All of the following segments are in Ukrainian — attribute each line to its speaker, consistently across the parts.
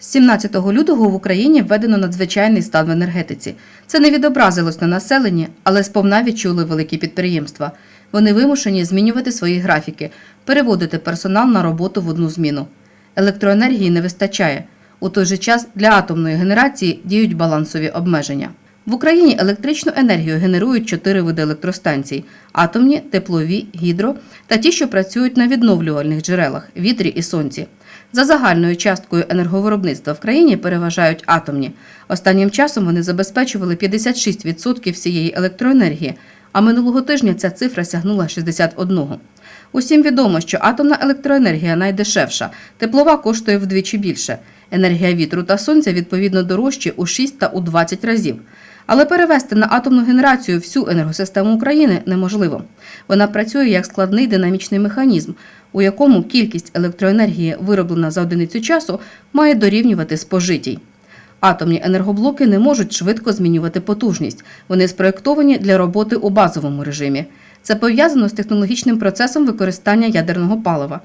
Speaker 1: З 17 лютого в Україні введено надзвичайний стан в енергетиці. Це не відобразилось на населенні, але сповна відчули великі підприємства. Вони вимушені змінювати свої графіки, переводити персонал на роботу в одну зміну. Електроенергії не вистачає. У той же час для атомної генерації діють балансові обмеження. В Україні електричну енергію генерують чотири види електростанцій: атомні, теплові, гідро та ті, що працюють на відновлювальних джерелах вітрі і сонці. За загальною часткою енерговиробництва в країні переважають атомні. Останнім часом вони забезпечували 56% всієї електроенергії, а минулого тижня ця цифра сягнула 61%. Усім відомо, що атомна електроенергія найдешевша, теплова коштує вдвічі більше. Енергія вітру та сонця відповідно дорожчі у 6 та у 20 разів. Але перевести на атомну генерацію всю енергосистему України неможливо. Вона працює як складний динамічний механізм, у якому кількість електроенергії, вироблена за одиницю часу, має дорівнювати спожитій. Атомні енергоблоки не можуть швидко змінювати потужність. Вони спроєктовані для роботи у базовому режимі. Це пов'язано з технологічним процесом використання ядерного палива.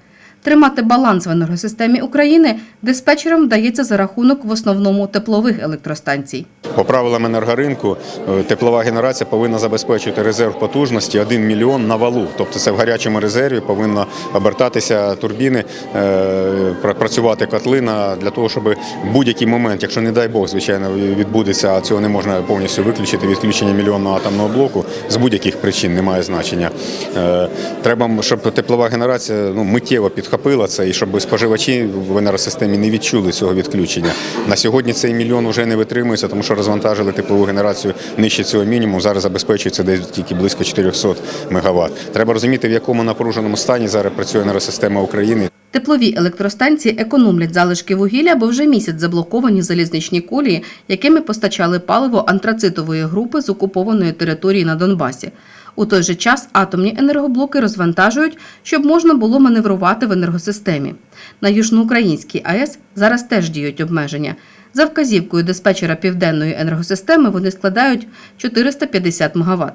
Speaker 1: Тримати баланс в енергосистемі України диспетчерам вдається за рахунок в основному теплових електростанцій.
Speaker 2: По правилам енергоринку е, теплова генерація повинна забезпечити резерв потужності 1 мільйон на валу. Тобто це в гарячому резерві повинна обертатися турбіни, е, працювати котлина для того, щоб будь-який момент, якщо не дай Бог, звичайно, відбудеться, а цього не можна повністю виключити, відключення мільйонного атомного блоку з будь-яких причин немає значення. Е, Треба, щоб теплова генерація ну, миттєво підхопила це і щоб споживачі в енергосистемі не відчули цього відключення. На сьогодні цей мільйон вже не витримується, тому що розвантажили теплову генерацію нижче цього мінімуму. Зараз забезпечується десь тільки близько 400 МВт. Треба розуміти, в якому напруженому стані зараз працює енергосистема України.
Speaker 1: Теплові електростанції економлять залишки вугілля, бо вже місяць заблоковані залізничні колії, якими постачали паливо антрацитової групи з окупованої території на Донбасі. У той же час атомні енергоблоки розвантажують, щоб можна було маневрувати в енергосистемі. На Южноукраїнській АЕС зараз теж діють обмеження. За вказівкою диспетчера південної енергосистеми вони складають 450 МВт.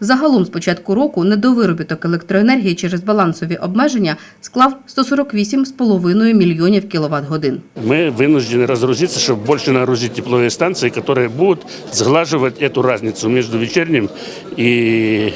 Speaker 1: Загалом з початку року недовиробіток електроенергії через балансові обмеження склав 148,5 мільйонів кіловат годин.
Speaker 3: Мы вынуждены разгрузиться, чтобы больше нагрузить тепловые станции, которые будут сглаживать эту разницу между вечерним и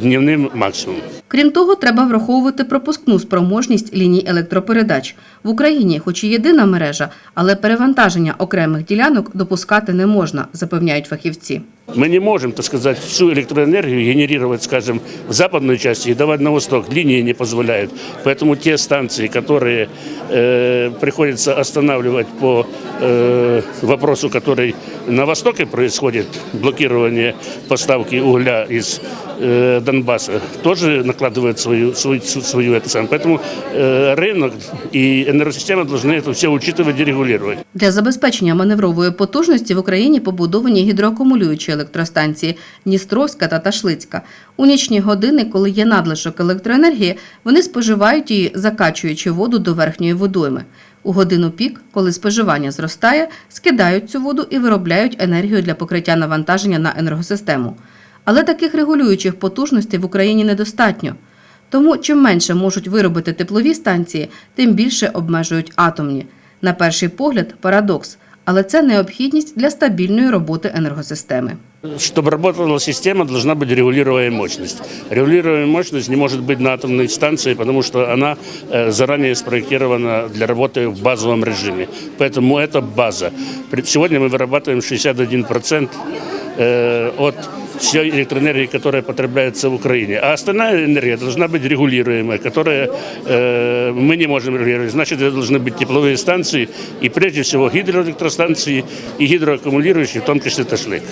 Speaker 3: дневным максимумом.
Speaker 1: Крім того, треба враховувати пропускну спроможність ліній електропередач. В Україні, хоч і єдина мережа, але перевантаження окремих ділянок допускати не можна, запевняють фахівці.
Speaker 3: Мы не можем, так сказать, всю электроэнергию генерировать, скажем, в западной части и давать на восток. Линии не позволяют. Поэтому те станции, которые э, приходится останавливать по э, вопросу, который на востоке происходит, блокирование поставки угля из э, Донбасса, тоже накладывает свою, свою, свою это самое. Поэтому э, рынок и энергосистема должны это все учитывать и регулировать.
Speaker 1: Для забезпечення маневрової потужності в Україні побудовані гідроакумулюючі електростанції Дністровська та Ташлицька. У нічні години, коли є надлишок електроенергії, вони споживають її, закачуючи воду до верхньої водойми. У годину пік, коли споживання зростає, скидають цю воду і виробляють енергію для покриття навантаження на енергосистему. Але таких регулюючих потужностей в Україні недостатньо. Тому чим менше можуть виробити теплові станції, тим більше обмежують атомні. На перший погляд парадокс, але це необхідність для стабільної роботи енергосистеми.
Speaker 3: Чтобы работала система, должна быть регулируемая мощность. Регулируемая мощность не может быть на атомной станции, потому что она э, заранее спроектирована для работы в базовом режиме. Поэтому это база. При- Сегодня мы вырабатываем 61% э, от всей электроэнергии, которая потребляется в Украине. А остальная энергия должна быть регулируемая, которая э, мы не можем регулировать. Значит, это должны быть тепловые станции и прежде всего гидроэлектростанции и гидроаккумулирующие, в том числе Ташлык.